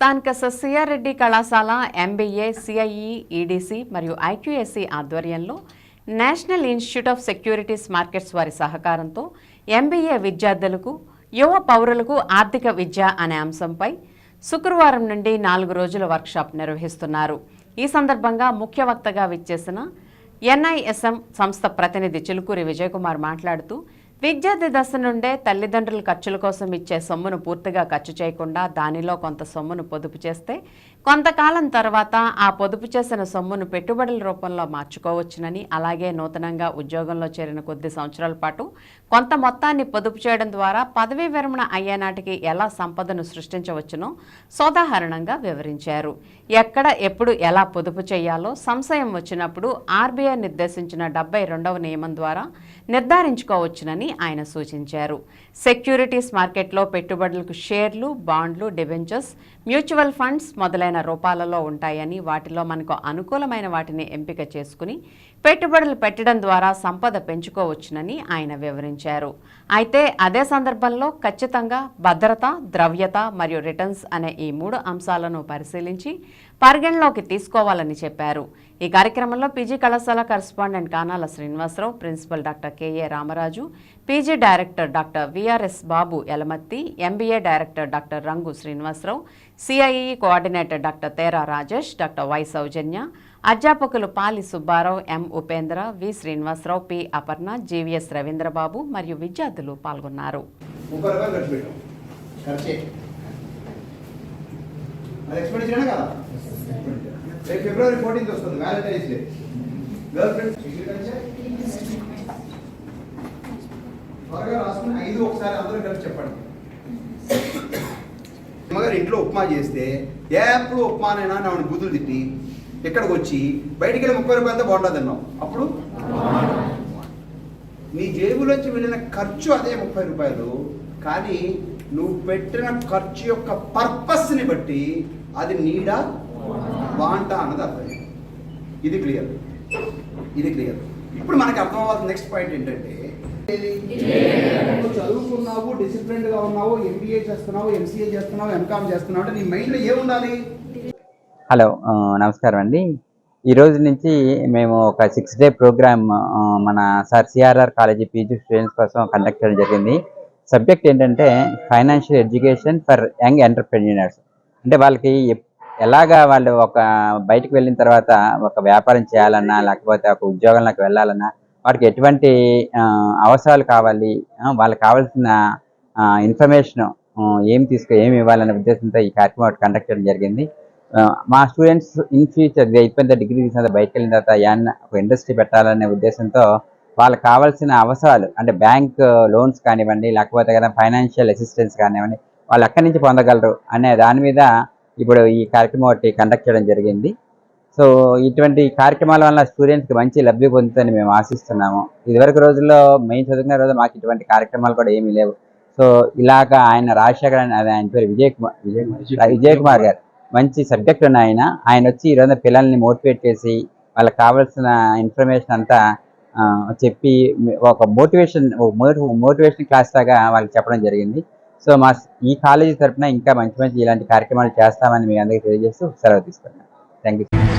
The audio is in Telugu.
స్థానిక సస్యారెడ్డి కళాశాల ఎంబీఏ సిఐఈ ఈడీసీ మరియు ఐక్యూఎస్సీ ఆధ్వర్యంలో National Institute of Securities Markets వారి సహకారంతో ఎంబీఏ విద్యార్థులకు యువ పౌరులకు ఆర్థిక విద్య అనే అంశంపై శుక్రవారం నుండి నాలుగు రోజుల వర్క్షాప్ నిర్వహిస్తున్నారు. ఈ సందర్భంగా ముఖ్య వక్తగా విచ్చేసిన ఎన్ఐఎస్ఎం సంస్థ ప్రతినిధి చిలుకూరి విజయకుమార్ మాట్లాడుతూ విద్యార్థి దశ నుండే తల్లిదండ్రుల ఖర్చుల కోసం ఇచ్చే సొమ్మును పూర్తిగా ఖర్చు చేయకుండా దానిలో కొంత సొమ్మును పొదుపు చేస్తే కొంతకాలం తర్వాత ఆ పొదుపు చేసిన సొమ్మును పెట్టుబడుల రూపంలో మార్చుకోవచ్చునని అలాగే నూతనంగా ఉద్యోగంలో చేరిన కొద్ది సంవత్సరాల పాటు కొంత మొత్తాన్ని పొదుపు చేయడం ద్వారా పదవీ విరమణ అయ్యేనాటికి ఎలా సంపదను సృష్టించవచ్చునో సోదాహరణంగా వివరించారు. ఎక్కడ ఎప్పుడు ఎలా పొదుపు చేయాలో సంశయం వచ్చినప్పుడు ఆర్బీఐ నిర్దేశించిన డెబ్బై రెండవ నియమం ద్వారా నిర్ధారించుకోవచ్చునని ఆయన సూచించారు. సెక్యూరిటీస్ మార్కెట్లో పెట్టుబడులకు షేర్లు బాండ్లు డిబెంచర్స్ మ్యూచువల్ ఫండ్స్ మొదలైన రూపాలలో ఉంటాయని వాటిలో మనకు అనుకూలమైన వాటిని ఎంపిక చేసుకుని పెట్టుబడులు పెట్టడం ద్వారా సంపద పెంచుకోవచ్చునని ఆయన వివరించారు. అయితే అదే సందర్భంలో ఖచ్చితంగా భద్రత ద్రవ్యత మరియు రిటర్న్స్ అనే ఈ మూడు అంశాలను పరిశీలించి పరిగణలోకి తీసుకోవాలని చెప్పారు. ఈ కార్యక్రమంలో పీజీ కళాశాల correspondent Kanala Srinivasarao principal doctor KA Ramaraju PG director doctor VRS Babu Elamatti MBA director doctor Rangu Srinivasarao CIE coordinator doctor తేరా రాజేష్ డాక్టర్ వై సౌజన్య అధ్యాపకులు Pali Subbarao M Upendra V Srinivasarao P Aparna GVS Ravindrababu మరియు విద్యార్థులు పాల్గొన్నారు ముప్పై రూపాయలు ఖర్చు పెట్టాం ఖర్చే అది ఎక్స్పెండిచర్ కదా? రేపు ఫిబ్రవరి ఫోర్టీన్త్ వస్తుంది వ్యాలంటైన్స్ డే గర్ల్ ఫ్రెండ్ త్వరగా రాసుకుని ఐదు ఒకసారి అందరూ కలిసి చెప్పండి. అమ్మగారు ఇంట్లో ఉప్మా చేస్తే ఎప్పుడు ఉప్మానైనా ఆవిడ బుద్ధులు తిట్టి ఇక్కడికి వచ్చి బయటికి వెళ్ళి ముప్పై రూపాయలతో బాగుంటుంది అన్నావు అప్పుడు? నీ జేబులోంచి వెళ్ళిన ఖర్చు అదే ముప్పై రూపాయలు. కానీ నువ్వు పెట్టిన ఖర్చు యొక్క పర్పస్ని బట్టి అది నీడ వాంట అన్నది అర్థం ఇది క్లియర్. ఇది క్లియర్. ఇప్పుడు మనకి అర్థం అవ్వాల్సిన నెక్స్ట్ పాయింట్ ఏంటంటే చదువుకున్నావు డిసిప్లిన్డ్గా ఉన్నావు ఎంబీఏ చేస్తున్నావు ఎంసీఏ చేస్తున్నావు ఎంకామ్ చేస్తున్నావు అంటే నీ మైండ్లో ఏముండాలి? హలో నమస్కారం అండి. ఈ రోజు నుంచి మేము ఒక సిక్స్ డే ప్రోగ్రామ్ మన sir CRR college PG students కోసం కండక్ట్ చేయడం జరిగింది. సబ్జెక్ట్ ఏంటంటే financial education for young entrepreneurs అంటే వాళ్ళకి ఎలాగా వాళ్ళు ఒక బయటకు వెళ్ళిన తర్వాత ఒక వ్యాపారం చేయాలన్నా లేకపోతే ఒక ఉద్యోగంలోకి వెళ్ళాలన్నా వాటికి ఎటువంటి అవసరాలు కావాలి వాళ్ళకి కావాల్సిన ఇన్ఫర్మేషన్ ఏం తీసుకో ఏమి ఇవ్వాలనే ఉద్దేశంతో ఈ కార్యక్రమం కండక్ట్ చేయడం జరిగింది. మా స్టూడెంట్స్ ఇన్ ఫ్యూచర్ ఇది అయిపోయిన డిగ్రీ తీసిన తర్వాత బయటకు వెళ్ళిన తర్వాత ఏమన్నా ఒక ఇండస్ట్రీ పెట్టాలనే ఉద్దేశంతో వాళ్ళకి కావాల్సిన అవసరాలు అంటే బ్యాంక్ లోన్స్ కానివ్వండి లేకపోతే కదా ఫైనాన్షియల్ అసిస్టెన్స్ కానివ్వండి వాళ్ళు ఎక్కడి నుంచి పొందగలరు అనే దాని మీద ఇప్పుడు ఈ కార్యక్రమం ఒకటి కండక్ట్ చేయడం జరిగింది. సో ఇటువంటి కార్యక్రమాల వల్ల స్టూడెంట్స్కి మంచి లబ్ధి పొందుతుందని మేము ఆశిస్తున్నాము. ఇదివరకు రోజుల్లో మేము చదువుకునే రోజు మాకు ఇటువంటి కార్యక్రమాలు కూడా ఏమీ లేవు. సో ఇలాగా ఆయన రాజశేఖర్ అని ఆయన పేరు విజయ్ కుమార్ విజయ్ కుమార్ విజయ్ కుమార్. గారు. మంచి సబ్జెక్ట్ ఉన్న ఆయన. ఆయన వచ్చి ఈరోజు పిల్లల్ని మోటివేట్ చేసి వాళ్ళకి కావాల్సిన ఇన్ఫర్మేషన్ అంతా చెప్పి ఒక మోటివేషన్ మోటివేషన్ క్లాస్ లాగా వాళ్ళకి చెప్పడం జరిగింది. సో మా ఈ కాలేజీ తరఫున ఇంకా మంచి మంచి ఇలాంటి కార్యక్రమాలు చేస్తామని మీ అందరికీ తెలియజేస్తూ సెలవు తీసుకున్నాను థ్యాంక్ యూ